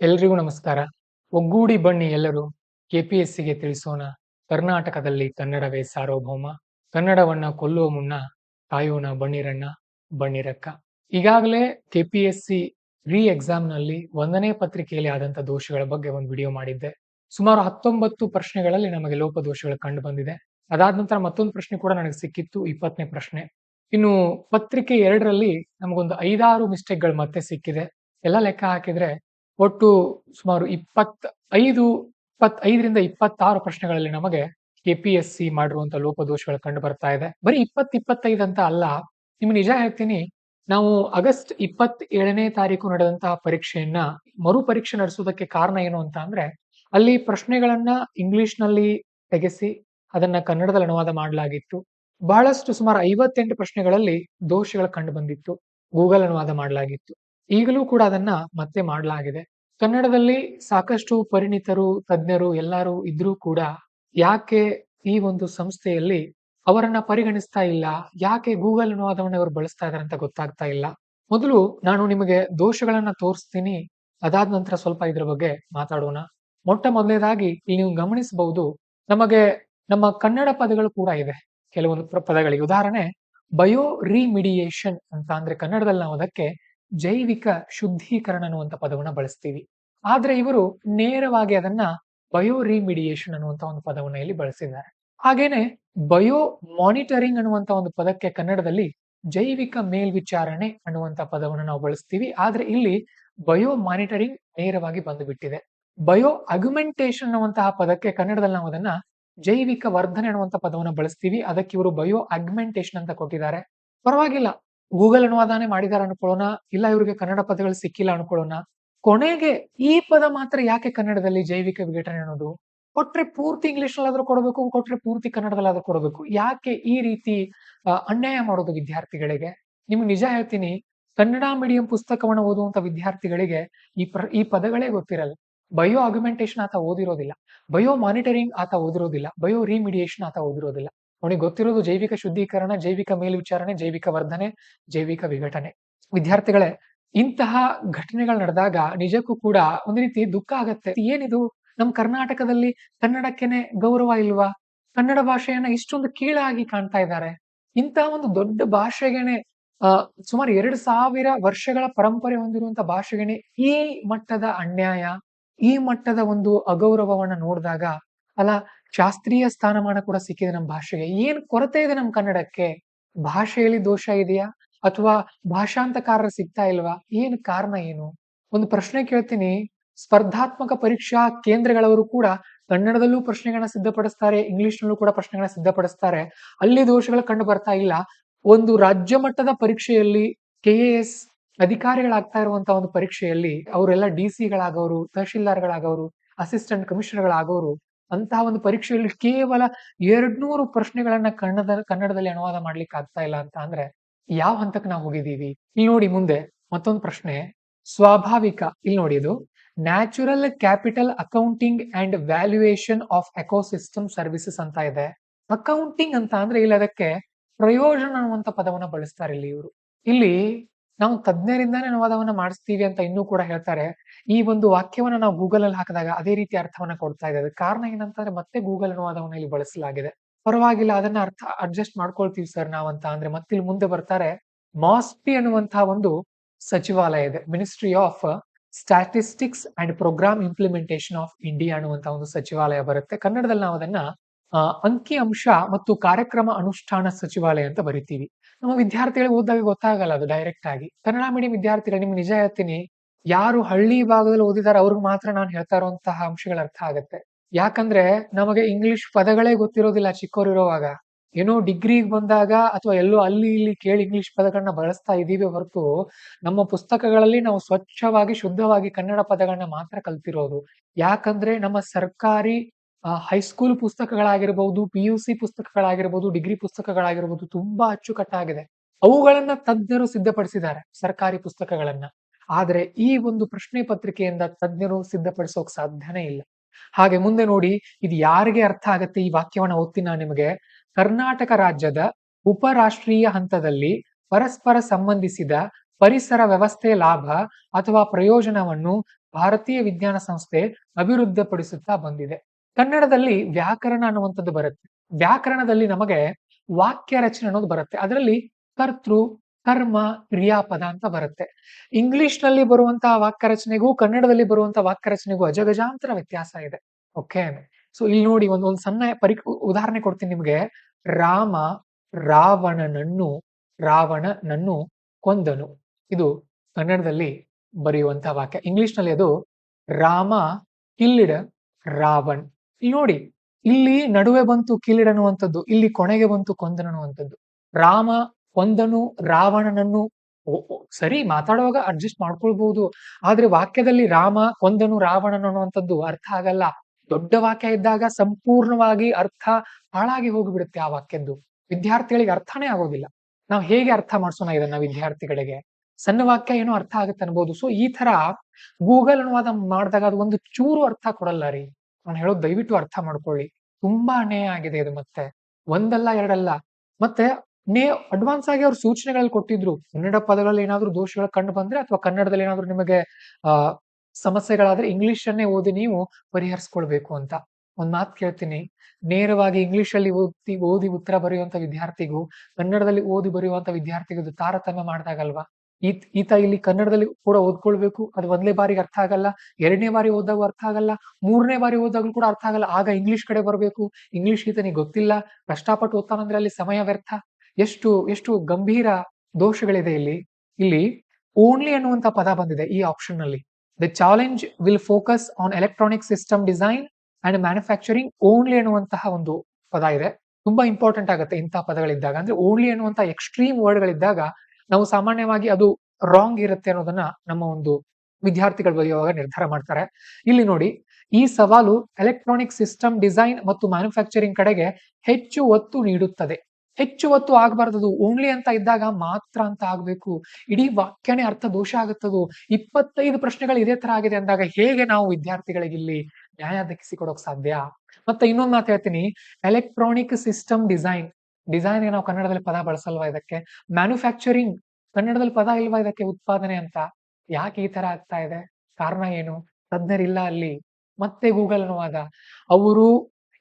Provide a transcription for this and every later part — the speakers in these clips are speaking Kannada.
ಎಲ್ರಿಗೂ ನಮಸ್ಕಾರ. ಒಗ್ಗೂಡಿ ಬನ್ನಿ ಎಲ್ಲರೂ. ಕೆಪಿಎಸ್ಸಿಗೆ ತಿಳಿಸೋಣ. ಕರ್ನಾಟಕದಲ್ಲಿ ಕನ್ನಡವೇ ಸಾರ್ವಭೌಮ. ಕನ್ನಡವನ್ನ ಕೊಲ್ಲುವ ಮುನ್ನ ಕಾಯೋಣ ಬನ್ನಿರಣ್ಣ, ಬನ್ನಿರಕ್ಕ. ಈಗಾಗಲೇ ಕೆಪಿಎಸ್ಸಿ ರೀ ಎಕ್ಸಾಮ್ನಲ್ಲಿ ಒಂದನೇ ಪತ್ರಿಕೆಯಲ್ಲಿ ಆದಂತ ದೋಷಗಳ ಬಗ್ಗೆ ಒಂದು ವಿಡಿಯೋ ಮಾಡಿದ್ದೆ. ಸುಮಾರು ಹತ್ತೊಂಬತ್ತು ಪ್ರಶ್ನೆಗಳಲ್ಲಿ ನಮಗೆ ಲೋಪದೋಷಗಳು ಕಂಡು ಬಂದಿದೆ. ಅದಾದ ನಂತರ ಮತ್ತೊಂದು ಪ್ರಶ್ನೆ ಕೂಡ ನನಗೆ ಸಿಕ್ಕಿತ್ತು, ಇಪ್ಪತ್ತನೇ ಪ್ರಶ್ನೆ. ಇನ್ನು ಪತ್ರಿಕೆ ಎರಡರಲ್ಲಿ ನಮಗೊಂದು ಐದಾರು ಮಿಸ್ಟೇಕ್ಗಳು ಮತ್ತೆ ಸಿಕ್ಕಿದೆ. ಎಲ್ಲ ಲೆಕ್ಕ ಹಾಕಿದ್ರೆ ಒಟ್ಟು ಸುಮಾರು ಇಪ್ಪತ್ ಐದು ಇಪ್ಪತ್ತೈದರಿಂದ ಇಪ್ಪತ್ತಾರು ಪ್ರಶ್ನೆಗಳಲ್ಲಿ ನಮಗೆ ಕೆಪಿಎಸ್ಸಿ ಮಾಡಿರುವಂತ ಲೋಪದೋಷಗಳು ಕಂಡು ಬರ್ತಾ ಇದೆ. ಬರೀ ಇಪ್ಪತ್ ಇಪ್ಪತ್ತೈದು ಅಂತ ಅಲ್ಲ, ನಿಮ್ಗೆ ನಿಜ ಹೇಳ್ತೀನಿ, ನಾವು ಆಗಸ್ಟ್ ಇಪ್ಪತ್ ಏಳನೇ ತಾರೀಕು ನಡೆದಂತಹ ಪರೀಕ್ಷೆಯನ್ನ ಮರು ಪರೀಕ್ಷೆ ನಡೆಸೋದಕ್ಕೆ ಕಾರಣ ಏನು ಅಂತ ಅಂದ್ರೆ, ಅಲ್ಲಿ ಪ್ರಶ್ನೆಗಳನ್ನ ಇಂಗ್ಲಿಷ್ನಲ್ಲಿ ತೆಗೆಸಿ ಅದನ್ನ ಕನ್ನಡದಲ್ಲಿ ಅನುವಾದ ಮಾಡಲಾಗಿತ್ತು. ಬಹಳಷ್ಟು ಸುಮಾರು ಐವತ್ತೆಂಟು ಪ್ರಶ್ನೆಗಳಲ್ಲಿ ದೋಷಗಳು ಕಂಡು ಬಂದಿತ್ತು. ಗೂಗಲ್ ಅನುವಾದ ಮಾಡಲಾಗಿತ್ತು. ಈಗಲೂ ಕೂಡ ಅದನ್ನ ಮತ್ತೆ ಮಾಡಲಾಗಿದೆ. ಕನ್ನಡದಲ್ಲಿ ಸಾಕಷ್ಟು ಪರಿಣಿತರು, ತಜ್ಞರು ಎಲ್ಲರೂ ಇದ್ರೂ ಕೂಡ ಯಾಕೆ ಈ ಒಂದು ಸಂಸ್ಥೆಯಲ್ಲಿ ಅವರನ್ನ ಪರಿಗಣಿಸ್ತಾ ಇಲ್ಲ? ಯಾಕೆ ಗೂಗಲ್ ಅನುವಾದವನ್ನು ಇವರು ಬಳಸ್ತಾ ಇದಾರೆ ಅಂತ ಗೊತ್ತಾಗ್ತಾ ಇಲ್ಲ? ಮೊದಲು ನಾನು ನಿಮಗೆ ದೋಷಗಳನ್ನ ತೋರಿಸ್ತೀನಿ. ಅದಾದ ನಂತರ ಸ್ವಲ್ಪ ಇದ್ರ ಬಗ್ಗೆ ಮಾತಾಡೋಣ. ಮೊಟ್ಟ ಮೊದಲನೇದಾಗಿ ಇಲ್ಲಿ ನೀವು ಗಮನಿಸಬಹುದು ನಮಗೆ ನಮ್ಮ ಕನ್ನಡ ಪದಗಳು ಕೂಡ ಇದೆ. ಕೆಲವೊಂದು ಪದಗಳಿಗೆ. ಉದಾಹರಣೆ ಬಯೋ ರಿಮಿಡಿಯೇಷನ್ ಅಂತ ಅಂದ್ರೆ ಕನ್ನಡದಲ್ಲಿ ನಾವು ಅದಕ್ಕೆ ಜೈವಿಕ ಶುದ್ಧೀಕರಣ ಅನ್ನುವಂಥ ಪದವನ್ನ ಬಳಸ್ತೀವಿ. ಆದ್ರೆ ಇವರು ನೇರವಾಗಿ ಅದನ್ನ ಬಯೋ ರಿಮಿಡಿಯೇಷನ್ ಅನ್ನುವಂತ ಒಂದು ಪದವನ್ನ ಇಲ್ಲಿ ಬಳಸಿದ್ದಾರೆ. ಹಾಗೇನೆ ಬಯೋ ಮಾನಿಟರಿಂಗ್ ಅನ್ನುವಂತ ಒಂದು ಪದಕ್ಕೆ ಕನ್ನಡದಲ್ಲಿ ಜೈವಿಕ ಮೇಲ್ವಿಚಾರಣೆ ಅನ್ನುವಂತ ಪದವನ್ನು ನಾವು ಬಳಸ್ತೀವಿ. ಆದ್ರೆ ಇಲ್ಲಿ ಬಯೋ ಮಾನಿಟರಿಂಗ್ ನೇರವಾಗಿ ಬಂದುಬಿಟ್ಟಿದೆ. ಬಯೋ ಅಗ್ಯುಮೆಂಟೇಷನ್ ಅನ್ನುವಂತಹ ಪದಕ್ಕೆ ಕನ್ನಡದಲ್ಲಿ ನಾವು ಅದನ್ನ ಜೈವಿಕ ವರ್ಧನೆ ಅನ್ನುವಂತ ಪದವನ್ನು ಬಳಸ್ತೀವಿ. ಅದಕ್ಕೆ ಇವರು ಬಯೋ ಅಗ್ಮೆಂಟೇಷನ್ ಅಂತ ಕೊಟ್ಟಿದ್ದಾರೆ. ಪರವಾಗಿಲ್ಲ. ಗೂಗಲ್ ಅನುವಾದನೆ ಮಾಡಿದಾರೆ ಅನ್ಕೊಳ್ಳೋಣ, ಇಲ್ಲ ಇವ್ರಿಗೆ ಕನ್ನಡ ಪದಗಳು ಸಿಕ್ಕಿಲ್ಲ ಅನ್ಕೊಳ್ಳೋಣ. ಕೊನೆಗೆ ಈ ಪದ ಮಾತ್ರ ಯಾಕೆ ಕನ್ನಡದಲ್ಲಿ ಜೈವಿಕ ವಿಘಟನೆ ಅನ್ನೋದು? ಕೊಟ್ರೆ ಪೂರ್ತಿ ಇಂಗ್ಲಿಷ್ ನಲ್ಲಾದ್ರೂ ಕೊಡಬೇಕು, ಕೊಟ್ರೆ ಪೂರ್ತಿ ಕನ್ನಡದಲ್ಲಾದ್ರೂ ಕೊಡಬೇಕು. ಯಾಕೆ ಈ ರೀತಿ ಅನ್ಯಾಯ ಮಾಡೋದು ವಿದ್ಯಾರ್ಥಿಗಳಿಗೆ? ನಿಮ್ಗೆ ನಿಜ ಹೇಳ್ತೀನಿ, ಕನ್ನಡ ಮೀಡಿಯಂ ಪುಸ್ತಕವನ್ನು ಓದುವಂತ ವಿದ್ಯಾರ್ಥಿಗಳಿಗೆ ಈ ಪ್ರ, ಈ ಪದಗಳೇ ಗೊತ್ತಿರಲ್ಲ. ಬಯೋ ಅಗ್ಯುಮೆಂಟೇಶನ್ ಆತ ಓದಿರೋದಿಲ್ಲ. ಬಯೋ ಮಾನಿಟರಿಂಗ್ ಆತ ಓದಿರೋದಿಲ್ಲ. ಬಯೋ ರಿಮಿಡಿಯೇಷನ್ ಆತ ಓದಿರೋದಿಲ್ಲ. ಅವನಿಗೆ ಗೊತ್ತಿರೋದು ಜೈವಿಕ ಶುದ್ಧೀಕರಣ, ಜೈವಿಕ ಮೇಲ್ವಿಚಾರಣೆ, ಜೈವಿಕ ವರ್ಧನೆ, ಜೈವಿಕ ವಿಘಟನೆ. ವಿದ್ಯಾರ್ಥಿಗಳೇ, ಇಂತಹ ಘಟನೆಗಳು ನಡೆದಾಗ ನಿಜಕ್ಕೂ ಕೂಡ ಒಂದು ರೀತಿ ದುಃಖ ಆಗತ್ತೆ. ಏನಿದು? ನಮ್ಮ ಕರ್ನಾಟಕದಲ್ಲಿ ಕನ್ನಡಕ್ಕೆನೆ ಗೌರವ ಇಲ್ವಾ? ಕನ್ನಡ ಭಾಷೆಯನ್ನ ಇಷ್ಟೊಂದು ಕೀಳಾಗಿ ಕಾಣ್ತಾ ಇದ್ದಾರೆ. ಇಂತಹ ಒಂದು ದೊಡ್ಡ ಭಾಷೆಗೆನೆ ಅಹ್ ಸುಮಾರು ಎರಡು ಸಾವಿರ ವರ್ಷಗಳ ಪರಂಪರೆ ಹೊಂದಿರುವಂತ ಭಾಷೆಗೆನೆ ಈ ಮಟ್ಟದ ಅನ್ಯಾಯ, ಈ ಮಟ್ಟದ ಒಂದು ಅಗೌರವವನ್ನ ನೋಡಿದಾಗ, ಅಲ್ಲ ಶಾಸ್ತ್ರೀಯ ಸ್ಥಾನಮಾನ ಕೂಡ ಸಿಕ್ಕಿದೆ ನಮ್ಮ ಭಾಷೆಗೆ. ಏನ್ ಕೊರತೆ ಇದೆ ನಮ್ಮ ಕನ್ನಡಕ್ಕೆ? ಭಾಷೆಯಲ್ಲಿ ದೋಷ ಇದೆಯಾ? ಅಥವಾ ಭಾಷಾಂತಕಾರರು ಸಿಗ್ತಾ ಇಲ್ವಾ? ಏನ್ ಕಾರಣ ಏನು? ಒಂದು ಪ್ರಶ್ನೆ ಕೇಳ್ತೀನಿ. ಸ್ಪರ್ಧಾತ್ಮಕ ಪರೀಕ್ಷಾ ಕೇಂದ್ರಗಳವರು ಕೂಡ ಕನ್ನಡದಲ್ಲೂ ಪ್ರಶ್ನೆಗಳನ್ನ ಸಿದ್ಧಪಡಿಸ್ತಾರೆ ಇಂಗ್ಲಿಷ್ ನಲ್ಲೂ ಕೂಡ ಪ್ರಶ್ನೆಗಳನ್ನ ಸಿದ್ಧಪಡಿಸ್ತಾರೆ. ಅಲ್ಲಿ ದೋಷಗಳು ಕಂಡು ಬರ್ತಾ ಇಲ್ಲ. ಒಂದು ರಾಜ್ಯ ಮಟ್ಟದ ಪರೀಕ್ಷೆಯಲ್ಲಿ ಕೆ ಎಸ್ ಅಧಿಕಾರಿಗಳಾಗ್ತಾ ಇರುವಂತಹ ಒಂದು ಪರೀಕ್ಷೆಯಲ್ಲಿ ಅವರೆಲ್ಲ ಡಿ ಸಿಗಳಾಗೋರು ತಹಶೀಲ್ದಾರ್ಗಳಾಗೋರು, ಅಸಿಸ್ಟೆಂಟ್ ಕಮಿಷನರ್ಗಳಾಗೋರು ಅಂತಹ ಒಂದು ಪರೀಕ್ಷೆಯಲ್ಲಿ ಕೇವಲ ಎರಡ್ನೂರು ಪ್ರಶ್ನೆಗಳನ್ನ ಕನ್ನಡ, ಕನ್ನಡದಲ್ಲಿ ಅನುವಾದ ಮಾಡ್ಲಿಕ್ಕೆ ಆಗ್ತಾ ಇಲ್ಲ ಅಂತ ಅಂದ್ರೆ ಯಾವ ಹಂತಕ್ಕೆ ನಾವು ಹೋಗಿದೀವಿ ಇಲ್ಲಿ ನೋಡಿ ಮುಂದೆ ಮತ್ತೊಂದು ಪ್ರಶ್ನೆ. ಸ್ವಾಭಾವಿಕ. ಇಲ್ಲಿ ನೋಡಿ ಇದು. Natural capital accounting and valuation of ecosystem services ಅಂತ ಇದೆ. ಅಕೌಂಟಿಂಗ್ ಅಂತ ಅಂದ್ರೆ ಇಲ್ಲಿ ಅದಕ್ಕೆ ಪ್ರಯೋಜನ ಅನ್ನುವಂತ ಪದವನ್ನ ಬಳಸ್ತಾರೆ ಇಲ್ಲಿ ಇವರು. ಇಲ್ಲಿ ನಾವು ತಜ್ಞರಿಂದಾನೇ ಅನುವಾದವನ್ನ ಮಾಡಿಸ್ತೀವಿ ಅಂತ ಇನ್ನೂ ಕೂಡ ಹೇಳ್ತಾರೆ. ಈ ಒಂದು ವಾಕ್ಯವನ್ನ ನಾವು ಗೂಗಲ್ ಅಲ್ಲಿ ಹಾಕಿದಾಗ ಅದೇ ರೀತಿ ಅರ್ಥವನ್ನ ಕೊಡ್ತಾ ಇದೆ. ಅದಕ್ಕೆ ಕಾರಣ ಏನಂತಂದ್ರೆ ಮತ್ತೆ ಗೂಗಲ್ ಅನುವಾದವನ್ನು ಇಲ್ಲಿ ಬಳಸಲಾಗಿದೆ. ಪರವಾಗಿಲ್ಲ, ಅದನ್ನ ಅರ್ಥ ಅಡ್ಜಸ್ಟ್ ಮಾಡ್ಕೊಳ್ತೀವಿ ಸರ್ ನಾವಂತ ಅಂದ್ರೆ ಮತ್ತೆ ಇಲ್ಲಿ ಮುಂದೆ ಬರ್ತಾರೆ ಮಾಸ್ಪಿ ಅನ್ನುವಂತಹ ಒಂದು ಸಚಿವಾಲಯ ಇದೆ. Ministry of statistics and programme implementation of India ಅನ್ನುವಂತ ಒಂದು ಸಚಿವಾಲಯ ಬರುತ್ತೆ. ಕನ್ನಡದಲ್ಲಿ ನಾವು ಅದನ್ನ ಅಂಕಿ ಅಂಶ ಮತ್ತು ಕಾರ್ಯಕ್ರಮ ಅನುಷ್ಠಾನ ಸಚಿವಾಲಯ ಅಂತ ಬರಿತೀವಿ. ನಮ್ಮ ವಿದ್ಯಾರ್ಥಿಗಳಿಗೆ ಓದಿದಾಗ ಗೊತ್ತಾಗಲ್ಲ ಅದು ಡೈರೆಕ್ಟ್ ಆಗಿ. ಕನ್ನಡ ಮೀಡಿಯಂ ವಿದ್ಯಾರ್ಥಿಗಳು, ನಿಮ್ಗೆ ನಿಜ ಹೇಳ್ತೀನಿ ಯಾರು ಹಳ್ಳಿ ಭಾಗದಲ್ಲಿ ಓದಿದಾರೆ ಅವ್ರಿಗೆ ಮಾತ್ರ ನಾನು ಹೇಳ್ತಾ ಇರುವಂತಹ ಅಂಶಗಳ ಅರ್ಥ ಆಗತ್ತೆ. ಯಾಕಂದ್ರೆ ನಮಗೆ ಇಂಗ್ಲಿಷ್ ಪದಗಳೇ ಗೊತ್ತಿರೋದಿಲ್ಲ ಚಿಕ್ಕವರಿರುವಾಗ ಏನೋ ಡಿಗ್ರಿಗೆ ಬಂದಾಗ ಅಥವಾ ಎಲ್ಲೋ ಅಲ್ಲಿ ಇಲ್ಲಿ ಕೇಳಿ ಇಂಗ್ಲಿಷ್ ಪದಗಳನ್ನ ಬಳಸ್ತಾ ಇದೀವಿ ಹೊರತು ನಮ್ಮ ಪುಸ್ತಕಗಳಲ್ಲಿ ನಾವು ಸ್ವಚ್ಛವಾಗಿ, ಶುದ್ಧವಾಗಿ ಕನ್ನಡ ಪದಗಳನ್ನ ಮಾತ್ರ ಕಲ್ತಿರೋದು. ಯಾಕಂದ್ರೆ ನಮ್ಮ ಸರ್ಕಾರಿ ಹೈಸ್ಕೂಲ್ ಪುಸ್ತಕಗಳಾಗಿರ್ಬಹುದು ಪಿ ಯು ಸಿ ಪುಸ್ತಕಗಳಾಗಿರ್ಬಹುದು ಡಿಗ್ರಿ ಪುಸ್ತಕಗಳಾಗಿರ್ಬಹುದು ತುಂಬಾ ಅಚ್ಚುಕಟ್ಟಾಗಿದೆ. ಅವುಗಳನ್ನ ತಜ್ಞರು ಸಿದ್ಧಪಡಿಸಿದ್ದಾರೆ ಸರ್ಕಾರಿ ಪುಸ್ತಕಗಳನ್ನ. ಆದ್ರೆ ಈ ಒಂದು ಪ್ರಶ್ನೆ ಪತ್ರಿಕೆಯಿಂದ ತಜ್ಞರು ಸಿದ್ಧಪಡಿಸೋಕ್ ಸಾಧ್ಯನೇ ಇಲ್ಲ. ಹಾಗೆ ಮುಂದೆ ನೋಡಿ, ಇದು ಯಾರಿಗೆ ಅರ್ಥ ಆಗತ್ತೆ ಈ ವಾಕ್ಯವನ್ನ ಓದ್ತೀನಿ ನಾನು ನಿಮಗೆ. ಕರ್ನಾಟಕ ರಾಜ್ಯದ ಉಪರಾಷ್ಟ್ರೀಯ ಹಂತದಲ್ಲಿ ಪರಸ್ಪರ ಸಂಬಂಧಿಸಿದ ಪರಿಸರ ವ್ಯವಸ್ಥೆ ಲಾಭ ಅಥವಾ ಪ್ರಯೋಜನವನ್ನು ಭಾರತೀಯ ವಿಜ್ಞಾನ ಸಂಸ್ಥೆ ಅಭಿವೃದ್ಧಿಪಡಿಸುತ್ತಾ ಬಂದಿದೆ. ಕನ್ನಡದಲ್ಲಿ ವ್ಯಾಕರಣ ಅನ್ನುವಂಥದ್ದು ಬರುತ್ತೆ. ವ್ಯಾಕರಣದಲ್ಲಿ ನಮಗೆ ವಾಕ್ಯ ರಚನೆ ಅನ್ನೋದು ಬರುತ್ತೆ. ಅದರಲ್ಲಿ ಕರ್ತೃ ಕರ್ಮ ಕ್ರಿಯಾಪದ ಅಂತ ಬರುತ್ತೆ. ಇಂಗ್ಲಿಷ್ನಲ್ಲಿ ಬರುವಂತಹ ವಾಕ್ಯ ರಚನೆಗೂ ಕನ್ನಡದಲ್ಲಿ ಬರುವಂತಹ ವಾಕ್ಯ ರಚನೆಗೂ ಅಜಗಜಾಂತರ ವ್ಯತ್ಯಾಸ ಇದೆ. ಓಕೆ ಸೊ ಇಲ್ಲಿ ನೋಡಿ ಒಂದು ಸಣ್ಣ ಪರಿ ಉದಾಹರಣೆ ಕೊಡ್ತೀನಿ ನಿಮ್ಗೆ. ರಾಮ ರಾವಣನನ್ನು ರಾವಣನನ್ನು ಕೊಂದನು. ಇದು ಕನ್ನಡದಲ್ಲಿ ಬರೆಯುವಂತಹ ವಾಕ್ಯ. ಇಂಗ್ಲಿಷ್ನಲ್ಲಿ ಅದು ರಾಮ ಕಿಲ್ಲಿಡ ರಾವಣ್. ಇಲ್ಲಿ ನೋಡಿ, ಇಲ್ಲಿ ನಡುವೆ ಬಂತು ಕಿಲ್ಲಿಡನುವಂಥದ್ದು, ಇಲ್ಲಿ ಕೊನೆಗೆ ಬಂತು ಕೊಂದನು ಅನ್ನುವಂಥದ್ದು ರಾಮ ಕೊಂದನು ರಾವಣನನ್ನು ಸರಿ ಮಾತಾಡುವಾಗ ಅಡ್ಜಸ್ಟ್ ಮಾಡ್ಕೊಳ್ಬಹುದು. ಆದ್ರೆ ವಾಕ್ಯದಲ್ಲಿ ರಾಮ ಕೊಂದನು ರಾವಣನು ಅನ್ನುವಂಥದ್ದು ಅರ್ಥ ಆಗಲ್ಲ. ದೊಡ್ಡ ವಾಕ್ಯ ಇದ್ದಾಗ ಸಂಪೂರ್ಣವಾಗಿ ಅರ್ಥ ಹಾಳಾಗಿ ಹೋಗಿಬಿಡುತ್ತೆ ಆ ವಾಕ್ಯದ್ದು. ವಿದ್ಯಾರ್ಥಿಗಳಿಗೆ ಅರ್ಥನೇ ಆಗೋದಿಲ್ಲ. ನಾವು ಹೇಗೆ ಅರ್ಥ ಮಾಡಿಸೋಣ ಇದನ್ನ ವಿದ್ಯಾರ್ಥಿಗಳಿಗೆ? ಸಣ್ಣ ವಾಕ್ಯ ಏನೋ ಅರ್ಥ ಆಗುತ್ತೆ ಅನ್ಬೋದು. ಸೊ ಈ ತರ ಗೂಗಲ್ ಅನುವಾದ ಮಾಡಿದಾಗ ಅದು ಒಂದು ಚೂರು ಅರ್ಥ ಕೊಡಲ್ಲ ರೀ. ನಾನು ಹೇಳೋದು ದಯವಿಟ್ಟು ಅರ್ಥ ಮಾಡ್ಕೊಳ್ಳಿ. ತುಂಬಾ ಅನ್ಯಾಯ ಆಗಿದೆ ಇದು ಮತ್ತೆ. ಒಂದಲ್ಲ ಎರಡಲ್ಲ. ಮತ್ತೆ ನೇ ಅಡ್ವಾನ್ಸ್ ಆಗಿ ಅವ್ರು ಸೂಚನೆಗಳಲ್ಲಿ ಕೊಟ್ಟಿದ್ರು. ಕನ್ನಡ ಪದಗಳಲ್ಲಿ ಏನಾದ್ರು ದೋಷಗಳು ಕಂಡು ಬಂದ್ರೆ ಅಥವಾ ಕನ್ನಡದಲ್ಲಿ ಏನಾದ್ರು ನಿಮಗೆ, ಆ, ಸಮಸ್ಯೆಗಳಾದ್ರೆ ಇಂಗ್ಲಿಷ್ ಅನ್ನೇ ಓದಿ ನೀವು ಪರಿಹರಿಸ್ಕೊಳ್ಬೇಕು ಅಂತ. ಒಂದ್ ಮಾತು ಕೇಳ್ತೀನಿ. ನೇರವಾಗಿ ಇಂಗ್ಲಿಷ್ ಅಲ್ಲಿ ಓದಿ ಓದಿ ಉತ್ತರ ಬರೆಯುವಂತ ವಿದ್ಯಾರ್ಥಿಗೂ, ಕನ್ನಡದಲ್ಲಿ ಓದಿ ಬರೆಯುವಂತ ವಿದ್ಯಾರ್ಥಿಗೂ ತಾರತಮ್ಯ ಮಾಡ್ದಾಗಲ್ವಾ? ಈತ್ ಈತ ಇಲ್ಲಿ ಕನ್ನಡದಲ್ಲಿ ಕೂಡ ಓದ್ಕೊಳ್ಬೇಕು. ಅದು ಒಂದನೇ ಬಾರಿಗೆ ಅರ್ಥ ಆಗಲ್ಲ, ಎರಡನೇ ಬಾರಿ ಓದಾಗ ಅರ್ಥ ಆಗಲ್ಲ, ಮೂರನೇ ಬಾರಿ ಓದಾಗ್ಲೂ ಕೂಡ ಅರ್ಥ ಆಗಲ್ಲ. ಆಗ ಇಂಗ್ಲಿಷ್ ಕಡೆ ಬರಬೇಕು. ಇಂಗ್ಲಿಷ್ ಈತನಿಗೆ ಗೊತ್ತಿಲ್ಲ. ಕಷ್ಟಪಟ್ಟು ಓದ್ತಾನಂದ್ರೆ ಅಲ್ಲಿ ಸಮಯ ವ್ಯರ್ಥ. ಎಷ್ಟು ಎಷ್ಟು ಗಂಭೀರ ದೋಷಗಳಿದೆ ಇಲ್ಲಿ ಇಲ್ಲಿ ಓನ್ಲಿ ಅನ್ನುವಂತ ಪದ ಬಂದಿದೆ ಈ ಆಪ್ಷನ್ನಲ್ಲಿ the challenge will focus on electronic system design and manufacturing only ಅನ್ನುವಂತಹ ಒಂದು ಪದ ಇದೆ. ತುಂಬಾ ಇಂಪಾರ್ಟೆಂಟ್ ಆಗುತ್ತೆ ಇಂತಹ ಪದಗಳಿದ್ದಾಗ. ಅಂದ್ರೆ ಓನ್ಲಿ ಅನ್ನುವಂತಹ ಎಕ್ಸ್ಟ್ರೀಮ್ ವರ್ಡ್ಗಳಿದ್ದಾಗ ನಾವು ಸಾಮಾನ್ಯವಾಗಿ ಅದು ರಾಂಗ್ ಇರುತ್ತೆ ಅನ್ನೋದನ್ನ ನಮ್ಮ ಒಂದು ವಿದ್ಯಾರ್ಥಿಗಳು ಬರೆಯುವಾಗ ನಿರ್ಧಾರ ಮಾಡ್ತಾರೆ. ಇಲ್ಲಿ ನೋಡಿ, ಈ ಸವಾಲು ಎಲೆಕ್ಟ್ರಾನಿಕ್ ಸಿಸ್ಟಮ್ ಡಿಸೈನ್ ಮತ್ತು ಮ್ಯಾನುಫ್ಯಾಕ್ಚರಿಂಗ್ ಕಡೆಗೆ ಹೆಚ್ಚು ಒತ್ತು ನೀಡುತ್ತದೆ. ಹೆಚ್ಚು ಒತ್ತು ಆಗಬಾರ್ದು ಓನ್ಲಿ ಅಂತ ಇದ್ದಾಗ ಮಾತ್ರ ಅಂತ ಆಗ್ಬೇಕು. ಇಡೀ ವಾಕ್ಯನೇ ಅರ್ಥ ದೋಷ ಆಗುತ್ತದು. ಇಪ್ಪತ್ತೈದು ಪ್ರಶ್ನೆಗಳು ಇದೇ ತರ ಆಗಿದೆ ಅಂದಾಗ ಹೇಗೆ ನಾವು ವಿದ್ಯಾರ್ಥಿಗಳಿಗೆ ಇಲ್ಲಿ ನ್ಯಾಯ ದಕ್ಕಿಸಿಕೊಡೋಕ್ ಸಾಧ್ಯ? ಮತ್ತೆ ಇನ್ನೊಂದು ಮಾತು ಹೇಳ್ತೀನಿ. ಎಲೆಕ್ಟ್ರಾನಿಕ್ ಸಿಸ್ಟಮ್ ಡಿಸೈನ್ ಡಿಸೈನ್ ನಾವು ಕನ್ನಡದಲ್ಲಿ ಪದ ಬಳಸಲ್ವಾ ಇದಕ್ಕೆ? ಮ್ಯಾನುಫ್ಯಾಕ್ಚರಿಂಗ್ ಕನ್ನಡದಲ್ಲಿ ಪದ ಇಲ್ವಾ ಇದಕ್ಕೆ ಉತ್ಪಾದನೆ ಅಂತ? ಯಾಕೆ ಈ ತರ ಆಗ್ತಾ ಇದೆ? ಕಾರಣ ಏನು? ತಜ್ಞರಿಲ್ಲ ಅಲ್ಲಿ. ಮತ್ತೆ ಗೂಗಲ್ ಅನ್ನುವಾಗ. ಅವರು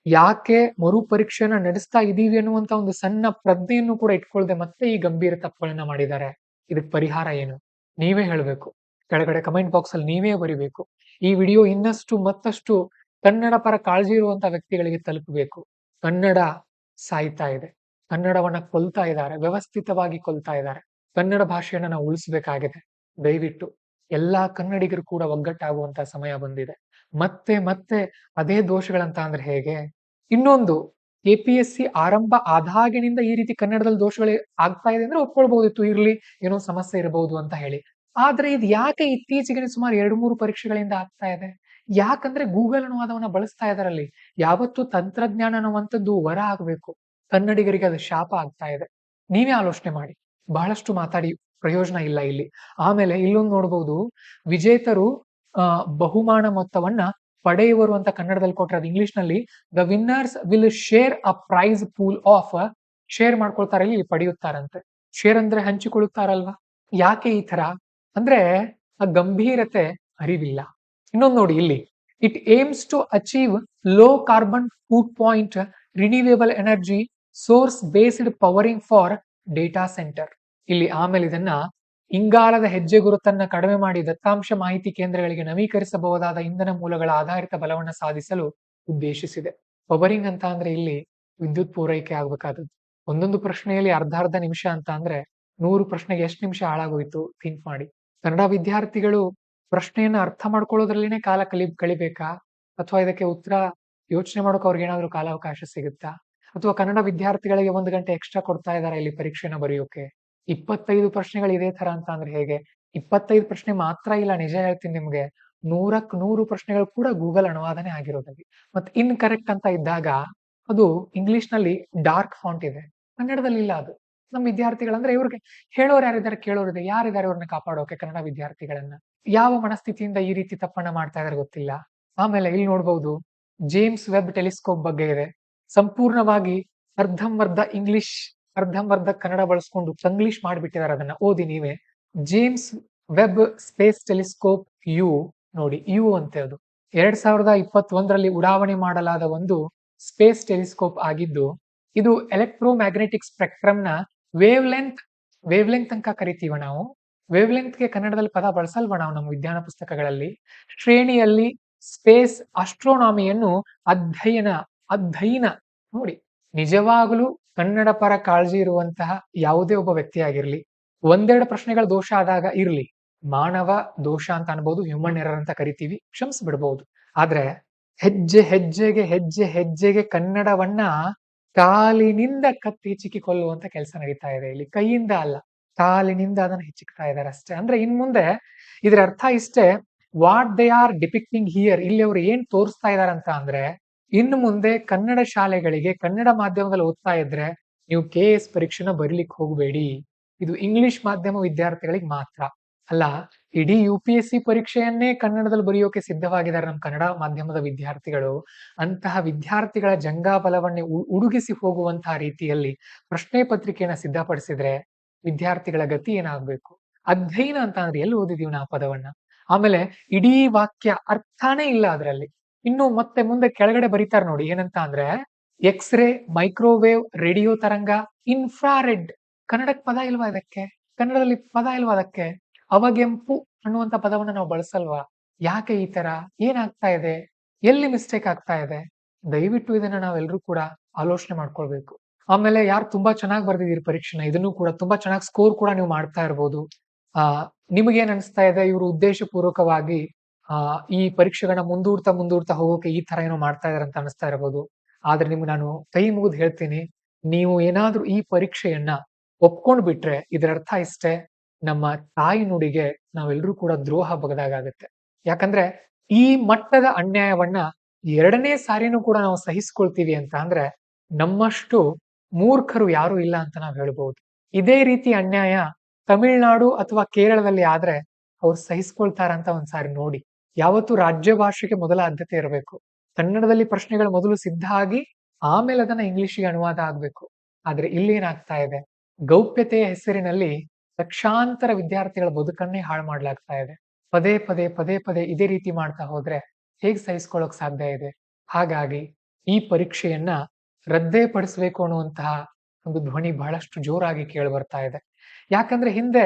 ಯಾಕೆ ಮರುಪರೀಕ್ಷೆಯನ್ನ ನಡೆಸ್ತಾ ಇದ್ದೀವಿ ಅನ್ನುವಂತ ಒಂದು ಸಣ್ಣ ಪ್ರಜ್ಞೆಯನ್ನು ಕೂಡ ಇಟ್ಕೊಳ್ದೆ ಮತ್ತೆ ಈ ಗಂಭೀರ ತಪ್ಪುಗಳನ್ನ ಮಾಡಿದ್ದಾರೆ. ಇದಕ್ ಪರಿಹಾರ ಏನು? ನೀವೇ ಹೇಳ್ಬೇಕು. ಕೆಳಗಡೆ ಕಮೆಂಟ್ ಬಾಕ್ಸ್ ಅಲ್ಲಿ ನೀವೇ ಬರಿಬೇಕು. ಈ ವಿಡಿಯೋ ಇನ್ನಷ್ಟು ಮತ್ತಷ್ಟು ಕನ್ನಡ ಪರ ಕಾಳಜಿ ಇರುವಂತ ವ್ಯಕ್ತಿಗಳಿಗೆ ತಲುಪಬೇಕು. ಕನ್ನಡ ಸಾಯ್ತಾ ಇದೆ. ಕನ್ನಡವನ್ನ ಕೊಲ್ತಾ ಇದ್ದಾರೆ. ವ್ಯವಸ್ಥಿತವಾಗಿ ಕೊಲ್ತಾ ಇದ್ದಾರೆ. ಕನ್ನಡ ಭಾಷೆಯನ್ನ ನಾವು ಉಳಿಸ್ಬೇಕಾಗಿದೆ. ದಯವಿಟ್ಟು ಎಲ್ಲಾ ಕನ್ನಡಿಗರು ಕೂಡ ಒಗ್ಗಟ್ಟಾಗುವಂತ ಸಮಯ ಬಂದಿದೆ. ಮತ್ತೆ ಮತ್ತೆ ಅದೇ ದೋಷಗಳಂತ ಅಂದ್ರೆ ಹೇಗೆ? ಇನ್ನೊಂದು ಕೆಪಿಎಸ್ಸಿ ಆರಂಭ ಆದಾಗಿನಿಂದ ಈ ರೀತಿ ಕನ್ನಡದಲ್ಲಿ ದೋಷಗಳು ಆಗ್ತಾ ಇದೆ ಅಂದ್ರೆ ಒಪ್ಕೊಳ್ಬಹುದಿತ್ತು ಇರ್ಲಿ, ಏನೋ ಸಮಸ್ಯೆ ಇರಬಹುದು ಅಂತ ಹೇಳಿ. ಆದ್ರೆ ಇದು ಯಾಕೆ ಇತ್ತೀಚೆಗೆ ಸುಮಾರು ಎರಡು ಮೂರು ಪರೀಕ್ಷೆಗಳಿಂದ ಆಗ್ತಾ ಇದೆ? ಯಾಕಂದ್ರೆ ಗೂಗಲ್ ಅನುವಾದವನ್ನ ಬಳಸ್ತಾ ಇದಾರಲ್ಲಿ. ಯಾವತ್ತು ತಂತ್ರಜ್ಞಾನ ಅನ್ನುವಂಥದ್ದು ವರ ಆಗ್ಬೇಕು. ಕನ್ನಡಿಗರಿಗೆ ಅದು ಶಾಪ ಆಗ್ತಾ ಇದೆ. ನೀವೇ ಆಲೋಚನೆ ಮಾಡಿ. ಬಹಳಷ್ಟು ಮಾತಾಡಿ ಪ್ರಯೋಜನ ಇಲ್ಲ ಇಲ್ಲಿ. ಆಮೇಲೆ ಇಲ್ಲೊಂದು ನೋಡ್ಬೋದು, ವಿಜೇತರು ಬಹುಮಾನ ಮೊತ್ತವನ್ನ ಪಡೆಯುವರು ಅಂತ ಕನ್ನಡದಲ್ಲಿ ಕೊಟ್ಟರೆ ಅದು ಇಂಗ್ಲಿಷ್ನಲ್ಲಿ the winners will share a prize pool of share ಮಾಡ್ಕೊಳ್ತಾರೆ ಇಲ್ಲಿ, ಪಡೆಯುತ್ತಾರಂತೆ. ಶೇರ್ ಅಂದ್ರೆ ಹಂಚಿಕೊಳ್ಳುತ್ತಾರಲ್ವಾ? ಯಾಕೆ ಈ ತರ ಅಂದ್ರೆ ಆ ಗಂಭೀರತೆ ಅರಿವಿಲ್ಲ. ಇನ್ನೊಂದು ನೋಡಿ ಇಲ್ಲಿ. It aims to achieve low carbon footprint renewable energy source based powering for data center ಇಲ್ಲಿ ಆಮೇಲೆ ಇದನ್ನ ಇಂಗಾಲದ ಹೆಜ್ಜೆ ಗುರುತನ್ನ ಕಡಿಮೆ ಮಾಡಿ ದತ್ತಾಂಶ ಮಾಹಿತಿ ಕೇಂದ್ರಗಳಿಗೆ ನವೀಕರಿಸಬಹುದಾದ ಇಂಧನ ಮೂಲಗಳ ಆಧಾರಿತ ಬಲವನ್ನು ಸಾಧಿಸಲು ಉದ್ದೇಶಿಸಿದೆ. ಪವರಿಂಗ್ ಅಂತ ಅಂದ್ರೆ ಇಲ್ಲಿ ವಿದ್ಯುತ್ ಪೂರೈಕೆ ಆಗ್ಬೇಕಾದದ್ದು. ಒಂದೊಂದು ಪ್ರಶ್ನೆಯಲ್ಲಿ ಅರ್ಧ ಅರ್ಧ ನಿಮಿಷ ಅಂತ ಅಂದ್ರೆ ನೂರು ಪ್ರಶ್ನೆಗೆ ಎಷ್ಟು ನಿಮಿಷ ಹಾಳಾಗೋಯ್ತು ಥಿಂಕ್ ಮಾಡಿ. ಕನ್ನಡ ವಿದ್ಯಾರ್ಥಿಗಳು ಪ್ರಶ್ನೆಯನ್ನ ಅರ್ಥ ಮಾಡ್ಕೊಳ್ಳೋದ್ರಲ್ಲಿನೇ ಕಾಲ ಕಲಿ ಕಳಿಬೇಕಾ ಅಥವಾ ಇದಕ್ಕೆ ಉತ್ತರ ಯೋಚನೆ ಮಾಡೋಕೆ ಅವ್ರಿಗೆ ಏನಾದರೂ ಕಾಲಾವಕಾಶ ಸಿಗುತ್ತಾ? ಅಥವಾ ಕನ್ನಡ ವಿದ್ಯಾರ್ಥಿಗಳಿಗೆ ಒಂದು ಗಂಟೆ ಎಕ್ಸ್ಟ್ರಾ ಕೊಡ್ತಾ ಇದ್ದಾರೆ ಇಲ್ಲಿ ಪರೀಕ್ಷೆನ ಬರೆಯೋಕೆ? ಇಪ್ಪತ್ತೈದು ಪ್ರಶ್ನೆಗಳು ಇದೇ ತರ ಅಂತ ಅಂದ್ರೆ ಹೇಗೆ? ಇಪ್ಪತ್ತೈದು ಪ್ರಶ್ನೆ ಮಾತ್ರ ಇಲ್ಲ, ನಿಜ ಹೇಳ್ತೀನಿ ನಿಮ್ಗೆ. ನೂರಕ್ ನೂರು ಪ್ರಶ್ನೆಗಳು ಕೂಡ ಗೂಗಲ್ ಅನುವಾದನೆ ಆಗಿರೋದಲ್ಲಿ ಮತ್ತೆ ಇನ್ ಕರೆಕ್ಟ್ ಅಂತ ಇದ್ದಾಗ ಅದು ಇಂಗ್ಲಿಷ್ನಲ್ಲಿ ಡಾರ್ಕ್ ಫಾಂಟ್ ಇದೆ. ಕನ್ನಡದಲ್ಲಿ ಇಲ್ಲ ಅದು. ನಮ್ಮ ವಿದ್ಯಾರ್ಥಿಗಳಂದ್ರೆ ಇವ್ರಿಗೆ ಹೇಳೋರು ಯಾರಿದ್ದಾರೆ ಇದೆ. ಯಾರಿದ್ದಾರೆ ಇವ್ರನ್ನ ಕಾಪಾಡೋಕೆ ಕನ್ನಡ ವಿದ್ಯಾರ್ಥಿಗಳನ್ನ? ಯಾವ ಮನಸ್ಥಿತಿಯಿಂದ ಈ ರೀತಿ ತಪ್ಪನ್ನ ಮಾಡ್ತಾ ಇದಾರೆ ಗೊತ್ತಿಲ್ಲ. ಆಮೇಲೆ ಇಲ್ಲಿ ನೋಡ್ಬಹುದು ಜೇಮ್ಸ್ ವೆಬ್ ಟೆಲಿಸ್ಕೋಪ್ ಬಗ್ಗೆ ಇದೆ. ಸಂಪೂರ್ಣವಾಗಿ ಅರ್ಧಂಬರ್ಧ ಇಂಗ್ಲಿಷ್ ಅರ್ಧಂಬರ್ಧ ಕನ್ನಡ ಬಳಸ್ಕೊಂಡು ಇಂಗ್ಲಿಷ್ ಮಾಡಿಬಿಟ್ಟಿದ್ದಾರೆ ಅದನ್ನ. ಓದಿ ನೀವೇ. ಜೇಮ್ಸ್ ವೆಬ್ ಸ್ಪೇಸ್ ಟೆಲಿಸ್ಕೋಪ್ ಯು ನೋಡಿ ಯು ಅಂತ ಅದು. ಎರಡ್ ಸಾವಿರದ ಇಪ್ಪತ್ತೊಂದರಲ್ಲಿ ಉಡಾವಣೆ ಮಾಡಲಾದ ಒಂದು ಸ್ಪೇಸ್ ಟೆಲಿಸ್ಕೋಪ್ ಆಗಿದ್ದು, ಇದು ಎಲೆಕ್ಟ್ರೋಮ್ಯಾಗ್ನೆಟಿಕ್ ಸ್ಪೆಕ್ಟ್ರಮ್ನ ವೇವ್ ಲೆಂತ್ ವೇವ್ ಲೆಂತ್ ಅಂತ ಕರಿತೀವ ನಾವು? ವೇವ್ಗೆ ಕನ್ನಡದಲ್ಲಿ ಪದ ಬಳಸಲ್ವ ನಾವು ನಮ್ಮ ವಿಜ್ಞಾನ ಪುಸ್ತಕಗಳಲ್ಲಿ? ಶ್ರೇಣಿಯಲ್ಲಿ ಸ್ಪೇಸ್ ಅಸ್ಟ್ರೋನಾಮಿಯನ್ನು ಅಧ್ಯಯನ ಅಧ್ಯಯನ ನೋಡಿ, ನಿಜವಾಗಲೂ ಕನ್ನಡ ಪರ ಕಾಳಜಿ ಇರುವಂತಹ ಯಾವುದೇ ಒಬ್ಬ ವ್ಯಕ್ತಿಯಾಗಿರ್ಲಿ, ಒಂದೆರಡು ಪ್ರಶ್ನೆಗಳ ದೋಷ ಆದಾಗ ಇರ್ಲಿ. ಮಾನವ ದೋಷ ಅಂತ ಅನ್ಬೋದು ಹ್ಯೂಮನ್ ಎರರ್ ಅಂತ ಕರಿತೀವಿ ಕ್ಷಮಿಸಿ ಬಿಡಬಹುದು ಆದ್ರೆ ಹೆಜ್ಜೆ ಹೆಜ್ಜೆಗೆ ಹೆಜ್ಜೆ ಹೆಜ್ಜೆಗೆ ಕನ್ನಡವನ್ನ ಕಾಲಿನಿಂದ ಕತ್ತಿ ಹಿಚಿಕಿಕೊಳ್ಳುವಂತ ಕೆಲಸ ನಡೀತಾ ಇದೆ ಇಲ್ಲಿ. ಕೈಯಿಂದ ಅಲ್ಲ, ಕಾಲಿನಿಂದ ಅದನ್ನ ಹೆಚ್ಚಿಕ್ತಾ ಇದ್ದಾರೆ ಅಷ್ಟೇ. ಅಂದ್ರೆ ಇನ್ ಮುಂದೆ ಇದ್ರ ಅರ್ಥ ಇಷ್ಟೇ what they are depicting here ಇಲ್ಲಿ ಅವ್ರು ಏನ್ ತೋರಿಸ್ತಾ ಇದಾರಂತ ಅಂದ್ರೆ ಇನ್ನು ಮುಂದೆ ಕನ್ನಡ ಶಾಲೆಗಳಿಗೆ ಕನ್ನಡ ಮಾಧ್ಯಮದಲ್ಲಿ ಓದ್ತಾ ಇದ್ರೆ ನೀವು ಕೆ ಎಸ್ ಪರೀಕ್ಷೆನ ಬರೀಲಿಕ್ಕೆ ಹೋಗಬೇಡಿ. ಇದು ಇಂಗ್ಲಿಷ್ ಮಾಧ್ಯಮ ವಿದ್ಯಾರ್ಥಿಗಳಿಗೆ ಮಾತ್ರ ಅಲ್ಲ, ಇಡೀ ಯು ಪಿ ಎಸ್ ಸಿ ಪರೀಕ್ಷೆಯನ್ನೇ ಕನ್ನಡದಲ್ಲಿ ಬರೆಯೋಕೆ ಸಿದ್ಧವಾಗಿದ್ದಾರೆ ನಮ್ಮ ಕನ್ನಡ ಮಾಧ್ಯಮದ ವಿದ್ಯಾರ್ಥಿಗಳು. ಅಂತಹ ವಿದ್ಯಾರ್ಥಿಗಳ ಜಂಗಾಬಲವನ್ನೇ ಉಡುಗಿಸಿ ಹೋಗುವಂತಹ ರೀತಿಯಲ್ಲಿ ಪ್ರಶ್ನೆ ಪತ್ರಿಕೆಯನ್ನ ಸಿದ್ಧಪಡಿಸಿದ್ರೆ ವಿದ್ಯಾರ್ಥಿಗಳ ಗತಿ ಏನಾಗಬೇಕು? ಅಧ್ಯಯನ ಅಂತ ಅಂದ್ರೆ ಎಲ್ಲಿ ಓದಿದೀವಿ ನಾವು ಪದವನ್ನ? ಆಮೇಲೆ ಇಡೀ ವಾಕ್ಯ ಅರ್ಥನೇ ಇಲ್ಲ ಅದರಲ್ಲಿ. ಇನ್ನು ಮತ್ತೆ ಮುಂದೆ ಕೆಳಗಡೆ ಬರೀತಾರೆ ನೋಡಿ, ಏನಂತ ಅಂದ್ರೆ ಎಕ್ಸ್ರೇ ಮೈಕ್ರೋವೇವ್ ರೇಡಿಯೋ ತರಂಗ ಇನ್ಫ್ರಾರೆಡ್ ಕನ್ನಡಕ್ಕೆ ಪದ ಇಲ್ವಾ ಇದಕ್ಕೆ? ಕನ್ನಡದಲ್ಲಿ ಪದ ಇಲ್ವಾ ಅದಕ್ಕೆ? ಅವಗೆಂಪು ಅನ್ನುವಂತ ಪದವನ್ನ ನಾವು ಬಳಸಲ್ವಾ? ಯಾಕೆ ಈ ತರ? ಏನಾಗ್ತಾ ಇದೆ? ಎಲ್ಲಿ ಮಿಸ್ಟೇಕ್ ಆಗ್ತಾ ಇದೆ? ದಯವಿಟ್ಟು ಇದನ್ನ ನಾವೆಲ್ಲರೂ ಕೂಡ ಆಲೋಚನೆ ಮಾಡ್ಕೊಳ್ಬೇಕು. ಆಮೇಲೆ ಯಾರು ತುಂಬಾ ಚೆನ್ನಾಗಿ ಬರ್ದಿದ್ದೀರಿ ಪರೀಕ್ಷೆನ, ಇದನ್ನು ಕೂಡ ತುಂಬಾ ಚೆನ್ನಾಗಿ ಸ್ಕೋರ್ ಕೂಡ ನೀವು ಮಾಡ್ತಾ ಇರ್ಬೋದು. ಆ, ನಿಮಗೇನ್ ಅನಿಸ್ತಾ ಇದೆ? ಇವರು ಉದ್ದೇಶ ಪೂರ್ವಕವಾಗಿ ಆ, ಈ ಪರೀಕ್ಷೆಗಳನ್ನ ಮುಂದೂಡ್ತಾ ಮುಂದೂಡ್ತಾ ಹೋಗೋಕೆ ಈ ತರ ಏನೋ ಮಾಡ್ತಾ ಇದಾರೆ ಅಂತ ಅನಿಸ್ತಾ ಇರಬಹುದು ಆದ್ರೆ ನಿಮ್ಗೆ ನಾನು ಕೈ ಮುಗಿದು ಹೇಳ್ತೀನಿ, ನೀವು ಏನಾದ್ರೂ ಈ ಪರೀಕ್ಷೆಯನ್ನ ಒಪ್ಕೊಂಡ್ ಬಿಟ್ರೆ ಇದರ ಅರ್ಥ ಇಷ್ಟೇ ನಮ್ಮ ತಾಯಿ ನುಡಿಗೆ ನಾವೆಲ್ಲರೂ ಕೂಡ ದ್ರೋಹ ಬಗದಾಗತ್ತೆ ಯಾಕಂದ್ರೆ ಈ ಮಟ್ಟದ ಅನ್ಯಾಯವನ್ನ ಎರಡನೇ ಸಾರಿನೂ ಕೂಡ ನಾವು ಸಹಿಸ್ಕೊಳ್ತೀವಿ ಅಂತ ಅಂದ್ರೆ ನಮ್ಮಷ್ಟು ಮೂರ್ಖರು ಯಾರು ಇಲ್ಲ ಅಂತ ನಾವು ಹೇಳ್ಬಹುದು ಇದೇ ರೀತಿ ಅನ್ಯಾಯ ತಮಿಳ್ನಾಡು ಅಥವಾ ಕೇರಳದಲ್ಲಿ ಆದ್ರೆ ಅವ್ರು ಸಹಿಸ್ಕೊಳ್ತಾರಂತ ಒಂದ್ಸಾರಿ ನೋಡಿ. ಯಾವತ್ತು ರಾಜ್ಯ ಭಾಷೆಗೆ ಮೊದಲ ಆದ್ಯತೆ ಇರಬೇಕು. ಕನ್ನಡದಲ್ಲಿ ಪ್ರಶ್ನೆಗಳು ಮೊದಲು ಸಿದ್ಧ ಆಗಿ, ಆಮೇಲೆ ಅದನ್ನ ಇಂಗ್ಲಿಷ್ಗೆ ಅನುವಾದ ಆಗ್ಬೇಕು. ಆದ್ರೆ ಇಲ್ಲಿ ಏನಾಗ್ತಾ ಇದೆ? ಗೌಪ್ಯತೆಯ ಹೆಸರಿನಲ್ಲಿ ಲಕ್ಷಾಂತರ ವಿದ್ಯಾರ್ಥಿಗಳ ಬದುಕನ್ನೇ ಹಾಳು ಮಾಡ್ಲಾಗ್ತಾ ಇದೆ. ಪದೇ ಪದೇ ಪದೇ ಪದೇ ಇದೇ ರೀತಿ ಮಾಡ್ತಾ ಹೋದ್ರೆ ಹೇಗ್ ಸಹಿಸ್ಕೊಳ್ಳೋಕ್ ಸಾಧ್ಯ ಇದೆ? ಹಾಗಾಗಿ ಈ ಪರೀಕ್ಷೆಯನ್ನ ರದ್ದೇ ಪಡಿಸ್ಬೇಕು ಅನ್ನುವಂತಹ ಒಂದು ಧ್ವನಿ ಬಹಳಷ್ಟು ಜೋರಾಗಿ ಕೇಳಿ ಬರ್ತಾ ಇದೆ. ಯಾಕಂದ್ರೆ ಹಿಂದೆ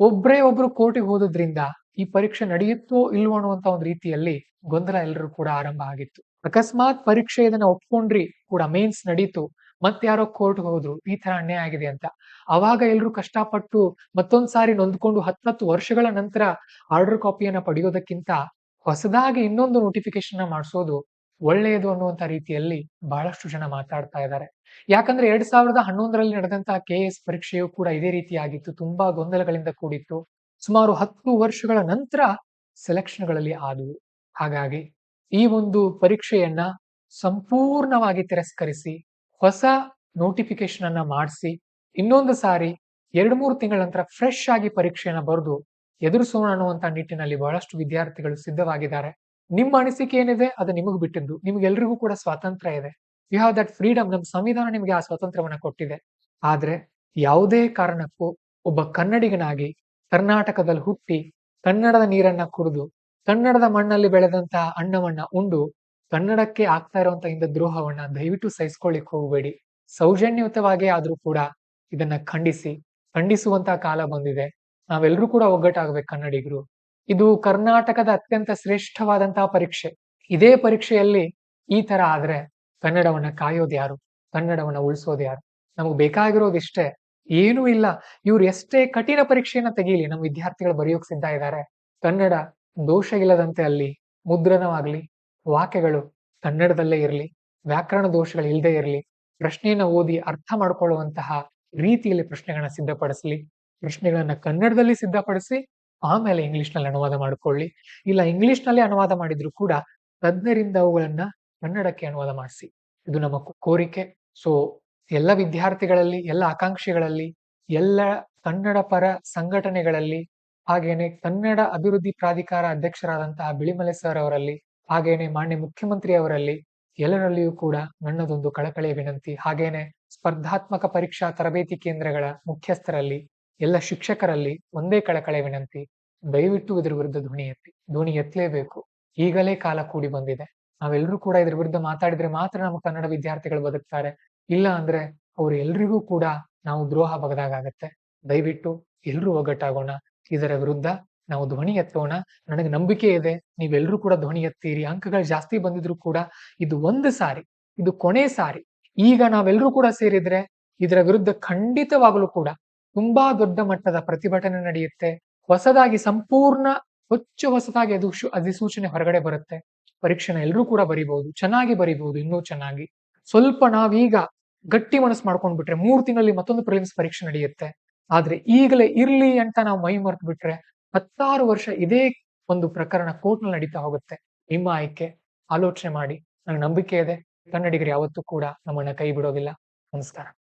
ಒಬ್ರೇ ಒಬ್ರು ಕೋರ್ಟಿಗೆ ಹೋದದ್ರಿಂದ ಈ ಪರೀಕ್ಷೆ ನಡೆಯುತ್ತೋ ಇಲ್ವೋ ಅನ್ನುವಂತ ಒಂದು ರೀತಿಯಲ್ಲಿ ಗೊಂದಲ ಎಲ್ಲರೂ ಕೂಡ ಆರಂಭ ಆಗಿತ್ತು. ಅಕಸ್ಮಾತ್ ಪರೀಕ್ಷೆ ಇದನ್ನ ಒಪ್ಕೊಂಡ್ರಿ ಕೂಡ ಮೇನ್ಸ್ ನಡೀತು, ಮತ್ತೆ ಯಾರೋ ಕೋರ್ಟ್ ಹೋದ್ರು, ಈ ತರ ಅನ್ಯಾಯ ಆಗಿದೆ ಅಂತ. ಅವಾಗ ಎಲ್ರು ಕಷ್ಟಪಟ್ಟು ಮತ್ತೊಂದ್ಸಾರಿ ನೊಂದ್ಕೊಂಡು ಹತ್ತತ್ತು ವರ್ಷಗಳ ನಂತರ ಆರ್ಡರ್ ಕಾಪಿಯನ್ನ ಪಡೆಯೋದಕ್ಕಿಂತ ಹೊಸದಾಗಿ ಇನ್ನೊಂದು ನೋಟಿಫಿಕೇಶನ್ ಮಾಡಿಸೋದು ಒಳ್ಳೆಯದು ಅನ್ನುವಂತ ರೀತಿಯಲ್ಲಿ ಬಹಳಷ್ಟು ಜನ ಮಾತಾಡ್ತಾ ಇದ್ದಾರೆ. ಯಾಕಂದ್ರೆ ಎರಡ್ ಸಾವಿರದ ಹನ್ನೊಂದರಲ್ಲಿ ನಡೆದಂತಹ ಕೆ ಎಸ್ ಪರೀಕ್ಷೆಯು ಕೂಡ ಇದೇ ರೀತಿಯಾಗಿತ್ತು, ತುಂಬಾ ಗೊಂದಲಗಳಿಂದ ಕೂಡಿತ್ತು. ಸುಮಾರು ಹತ್ತು ವರ್ಷಗಳ ನಂತರ ಸೆಲೆಕ್ಷನ್ಗಳಲ್ಲಿ ಆದವು. ಹಾಗಾಗಿ ಈ ಒಂದು ಪರೀಕ್ಷೆಯನ್ನ ಸಂಪೂರ್ಣವಾಗಿ ತಿರಸ್ಕರಿಸಿ, ಹೊಸ ನೋಟಿಫಿಕೇಶನ್ ಅನ್ನ ಮಾಡಿಸಿ, ಇನ್ನೊಂದು ಸಾರಿ ಎರಡು ಮೂರು ತಿಂಗಳ ನಂತರ ಫ್ರೆಶ್ ಆಗಿ ಪರೀಕ್ಷೆಯನ್ನ ಬರೆದು ಎದುರಿಸೋಣ ಅನ್ನುವಂತ ನಿಟ್ಟಿನಲ್ಲಿ ಬಹಳಷ್ಟು ವಿದ್ಯಾರ್ಥಿಗಳು ಸಿದ್ಧವಾಗಿದ್ದಾರೆ. ನಿಮ್ಮ ಅನಿಸಿಕೆ ಏನಿದೆ ಅದು ನಿಮಗೆ ಬಿಟ್ಟಿದ್ದು. ನಿಮ್ಗೆಲ್ರಿಗೂ ಕೂಡ ಸ್ವಾತಂತ್ರ್ಯ ಇದೆ. ಯು ಹ್ಯಾವ್ ದಟ್ ಫ್ರೀಡಮ್ ನಮ್ಮ ಸಂವಿಧಾನ ನಿಮಗೆ ಆ ಸ್ವಾತಂತ್ರ್ಯವನ್ನ ಕೊಟ್ಟಿದೆ. ಆದ್ರೆ ಯಾವುದೇ ಕಾರಣಕ್ಕೂ ಒಬ್ಬ ಕನ್ನಡಿಗನಾಗಿ ಕರ್ನಾಟಕದಲ್ಲಿ ಹುಟ್ಟಿ ಕನ್ನಡದ ನೀರನ್ನ ಕುಡಿದು ಕನ್ನಡದ ಮಣ್ಣಲ್ಲಿ ಬೆಳೆದಂತಹ ಅನ್ನವನ್ನ ಉಂಡು ಕನ್ನಡಕ್ಕೆ ಆಗ್ತಾ ಇರುವಂತ ಇಂದ ದ್ರೋಹವನ್ನ ದಯವಿಟ್ಟು ಸಹಿಸ್ಕೊಳ್ಳಿಕ್ ಹೋಗಬೇಡಿ. ಸೌಜನ್ಯಯುತವಾಗಿ ಆದ್ರೂ ಕೂಡ ಇದನ್ನ ಖಂಡಿಸಿ ಖಂಡಿಸುವಂತಹ ಕಾಲ ಬಂದಿದೆ. ನಾವೆಲ್ಲರೂ ಕೂಡ ಒಗ್ಗಟ್ಟಾಗಬೇಕು ಕನ್ನಡಿಗರು. ಇದು ಕರ್ನಾಟಕದ ಅತ್ಯಂತ ಶ್ರೇಷ್ಠವಾದಂತಹ ಪರೀಕ್ಷೆ. ಇದೇ ಪರೀಕ್ಷೆಯಲ್ಲಿ ಈ ತರ ಆದ್ರೆ ಕನ್ನಡವನ್ನ ಕಾಯೋದು ಯಾರು? ಕನ್ನಡವನ್ನ ಉಳಿಸೋದು ಯಾರು? ನಮಗ್ ಬೇಕಾಗಿರೋದಿಷ್ಟೇ ಏನೂ ಇಲ್ಲ. ಇವ್ರು ಎಷ್ಟೇ ಕಠಿಣ ಪರೀಕ್ಷೆಯನ್ನ ತೆಗೀಲಿ, ನಮ್ಮ ವಿದ್ಯಾರ್ಥಿಗಳು ಬರೆಯೋಕ್ ಸಿದ್ಧ ಇದ್ದಾರೆ ಕನ್ನಡ ದೋಷ ಇಲ್ಲದಂತೆ ಅಲ್ಲಿ, ಮುದ್ರಣವಾಗ್ಲಿ, ವಾಕ್ಯಗಳು ಕನ್ನಡದಲ್ಲೇ ಇರಲಿ, ವ್ಯಾಕರಣ ದೋಷಗಳು ಇಲ್ಲದೆ ಇರಲಿ, ಪ್ರಶ್ನೆಯನ್ನ ಓದಿ ಅರ್ಥ ಮಾಡ್ಕೊಳ್ಳುವಂತಹ ರೀತಿಯಲ್ಲಿ ಪ್ರಶ್ನೆಗಳನ್ನ ಸಿದ್ಧಪಡಿಸ್ಲಿ, ಪ್ರಶ್ನೆಗಳನ್ನ ಕನ್ನಡದಲ್ಲಿ ಸಿದ್ಧಪಡಿಸಿ, ಆಮೇಲೆ ಇಂಗ್ಲಿಷ್ನಲ್ಲಿ ಅನುವಾದ ಮಾಡಿಕೊಳ್ಳಿ. ಇಲ್ಲ ಇಂಗ್ಲಿಷ್ನಲ್ಲಿ ಅನುವಾದ ಮಾಡಿದ್ರು ಕೂಡ ತಜ್ಞರಿಂದ ಅವುಗಳನ್ನ ಕನ್ನಡಕ್ಕೆ ಅನುವಾದ ಮಾಡಿಸಿ. ಇದು ನಮ್ಮ ಕೋರಿಕೆ. ಸೊ ಎಲ್ಲ ವಿದ್ಯಾರ್ಥಿಗಳಲ್ಲಿ, ಎಲ್ಲ ಆಕಾಂಕ್ಷಿಗಳಲ್ಲಿ, ಎಲ್ಲ ಕನ್ನಡ ಪರ ಸಂಘಟನೆಗಳಲ್ಲಿ, ಹಾಗೇನೆ ಕನ್ನಡ ಅಭಿವೃದ್ಧಿ ಪ್ರಾಧಿಕಾರ ಅಧ್ಯಕ್ಷರಾದಂತಹ ಬಿಳಿಮಲೆ ಸರ್ ಅವರಲ್ಲಿ, ಹಾಗೇನೆ ಮಾನ್ಯ ಮುಖ್ಯಮಂತ್ರಿ ಅವರಲ್ಲಿ, ಎಲ್ಲರಲ್ಲಿಯೂ ಕೂಡ ನನ್ನದೊಂದು ಕಳಕಳಿಯ ವಿನಂತಿ. ಹಾಗೇನೆ ಸ್ಪರ್ಧಾತ್ಮಕ ಪರೀಕ್ಷಾ ತರಬೇತಿ ಕೇಂದ್ರಗಳ ಮುಖ್ಯಸ್ಥರಲ್ಲಿ, ಎಲ್ಲ ಶಿಕ್ಷಕರಲ್ಲಿ ಒಂದೇ ಕಳಕಳೆ ವಿನಂತಿ. ದಯವಿಟ್ಟು ಇದ್ರ ವಿರುದ್ಧ ಧ್ವನಿ ಎತ್ತಿ, ಧ್ವನಿ ಎತ್ತಲೇಬೇಕು. ಈಗಲೇ ಕಾಲ ಕೂಡಿ ಬಂದಿದೆ. ನಾವೆಲ್ಲರೂ ಕೂಡ ಇದ್ರ ವಿರುದ್ಧ ಮಾತಾಡಿದ್ರೆ ಮಾತ್ರ ನಮ್ಮ ಕನ್ನಡ ವಿದ್ಯಾರ್ಥಿಗಳು ಬದುಕ್ತಾರೆ. ಇಲ್ಲ ಅಂದ್ರೆ ಅವ್ರ ಎಲ್ರಿಗೂ ಕೂಡ ನಾವು ದ್ರೋಹ ಬಗದಾಗತ್ತೆ ದಯವಿಟ್ಟು ಎಲ್ರೂ ಒಗ್ಗಟ್ಟಾಗೋಣ. ಇದರ ವಿರುದ್ಧ ನಾವು ಧ್ವನಿ ಎತ್ತೋಣ. ನನಗೆ ನಂಬಿಕೆ ಇದೆ. ನೀವೆಲ್ಲರೂ ಕೂಡ ಧ್ವನಿ ಎತ್ತೀರಿ. ಅಂಕಗಳು ಜಾಸ್ತಿ ಬಂದಿದ್ರು ಕೂಡ ಇದು ಒಂದು ಸಾರಿ, ಇದು ಕೊನೆ ಸಾರಿ. ಈಗ ನಾವೆಲ್ಲರೂ ಕೂಡ ಸೇರಿದ್ರೆ ಇದರ ವಿರುದ್ಧ ಖಂಡಿತವಾಗಲೂ ಕೂಡ ತುಂಬಾ ದೊಡ್ಡ ಮಟ್ಟದ ಪ್ರತಿಭಟನೆ ನಡೆಯುತ್ತೆ. ಹೊಸದಾಗಿ ಸಂಪೂರ್ಣ ಹೊಚ್ಚ ಹೊಸದಾಗಿ ಅದು ಅಧಿಸೂಚನೆ ಹೊರಗಡೆ ಬರುತ್ತೆ. ಪರೀಕ್ಷೆನ ಎಲ್ಲರೂ ಕೂಡ ಬರಿಬಹುದು. ಚೆನ್ನಾಗಿ ಬರಿಬಹುದು. ಇನ್ನೂ ಚೆನ್ನಾಗಿ. ಸ್ವಲ್ಪ ನಾವೀಗ ಗಟ್ಟಿ ಮನಸ್ಸು ಮಾಡ್ಕೊಂಡ್ ಬಿಟ್ರೆ ಮೂರ್ ತಿಂಗಳಲ್ಲಿ ಮತ್ತೊಂದು ಪ್ರಿಲಿಮ್ಸ್ ಪರೀಕ್ಷೆ ನಡೆಯುತ್ತೆ. ಆದ್ರೆ ಈಗಲೇ ಇರ್ಲಿ ಅಂತ ನಾವು ಮೈ ಮರ್ತು ಬಿಟ್ರೆ ಹತ್ತಾರು ವರ್ಷ ಇದೇ ಒಂದು ಪ್ರಕರಣ ಕೋರ್ಟ್ನಲ್ಲಿ ನಡೀತಾ ಹೋಗುತ್ತೆ. ನಿಮ್ಮ ಆಯ್ಕೆ, ಆಲೋಚನೆ ಮಾಡಿ. ನನಗೆ ನಂಬಿಕೆ ಇದೆ. ಕನ್ನಡಿಗರು ಯಾವತ್ತೂ ಕೂಡ ನಮ್ಮನ್ನ ಕೈ ಬಿಡೋದಿಲ್ಲ. ನಮಸ್ಕಾರ.